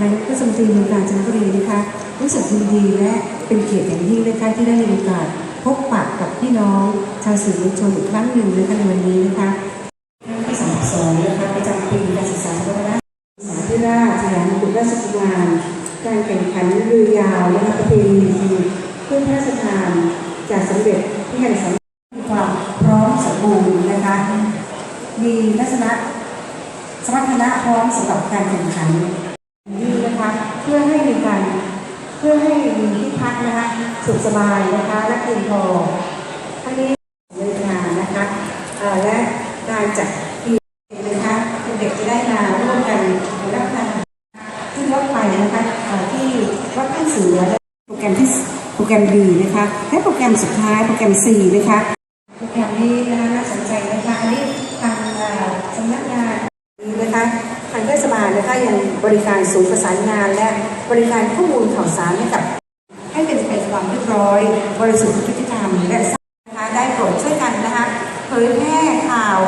นายกเทศมนตรีเมืองกาญจนบุรีนะคะรู้สึกยินดีและเป็นเกียรติอย่างยิ่งนะคะที่ได้มีโอกาส พบปะกับพี่น้องชาวสื่อมวลชนอีกครั้งหนึ่งนะคะในวันนี้นะคะครั้งที่32นะคะประจำปีการศึกษา2565สาธิราชสยามกุฎราชกุมารการแข่งขันเรือยาวนะคะประเพณีเพื่อพระราชทานจากสมเด็จพระยาสัมมีความพร้อมสมบูรณ์นะคะมีลักษณะ สมรรถนะพร้อมสำหรับการแข่งขันนี่นะคะเพื่อให้มีการเพื่อให้มีที่พักนะคะสุขสบายนะคะและเพียงพอทั้งนี้เดินงานนะคะและการจัดทีมนะคะเด็กจะได้มาร่วมกันรับประทานที่รถไฟนะคะที่วัดท่านเสือและโปรแกรมที่โปรแกรม B นะคะและโปรแกรมสุดท้ายโปรแกรม C นะคะโปรแกรมนี้นะคะ ทางเทศบาลนะคะยังบริการศูนย์ประสานงาน และบริการข้อมูลข่าวสารให้กับ ให้เป็นไปความเรียบร้อย บริสุทธิ์ยุติธรรมและนะคะได้โปรดช่วยกันนะคะเผยแพร่ข่าว